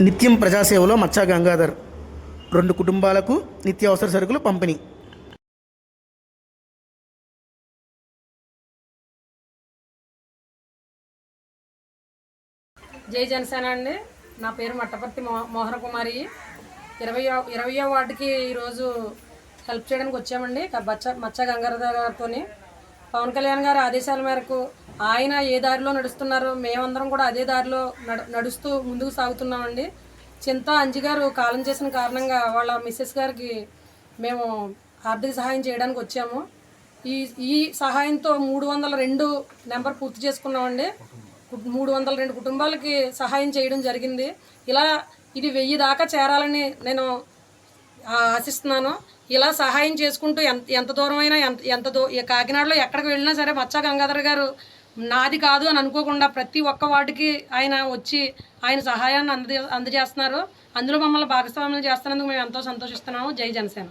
నిత్యం ప్రజాసేవలో మచ్చా గంగాధర్. రెండు కుటుంబాలకు నిత్యావసర సరుకులు పంపిణీ. జై జనసేన అండి. నా పేరు మట్టపర్తి మో మోహన కుమారి. ఇరవై ఇరవయో వార్డుకి ఈరోజు హెల్ప్ చేయడానికి వచ్చామండి. మచ్చ బచ్చ మచ్చ గంగాధర్ గారితో పవన్ కళ్యాణ్ గారి ఆదేశాల మేరకు ఆయన ఏ దారిలో నడుస్తున్నారో మేమందరం కూడా అదే దారిలో నడుస్తూ ముందుకు సాగుతున్నామండి. చింత అంజి గారు కాలం చేసిన కారణంగా వాళ్ళ మిస్సెస్ గారికి మేము ఆర్థిక సహాయం చేయడానికి వచ్చాము. ఈ ఈ సహాయంతో మూడు వందల రెండు నెంబర్ పూర్తి చేసుకున్నామండి. మూడు వందల రెండు కుటుంబాలకి సహాయం చేయడం జరిగింది. ఇలా ఇది వెయ్యి దాకా చేరాలని నేను ఆశిస్తున్నాను. ఇలా సహాయం చేసుకుంటూ ఎంత ఎంత దూరమైనా ఎంత ఎంత దూ కాకినాడలో ఎక్కడికి వెళ్ళినా సరే మచ్చా గంగాధర్ గారు నాది కాదు అని అనుకోకుండా ప్రతి ఒక్క వాటికి ఆయన వచ్చి ఆయన సహాయాన్ని అందజే అందజేస్తున్నారు. అందులో మమ్మల్ని భాగస్వామ్యం చేస్తున్నందుకు మేము ఎంతో సంతోషిస్తున్నాము. జై జనసేన.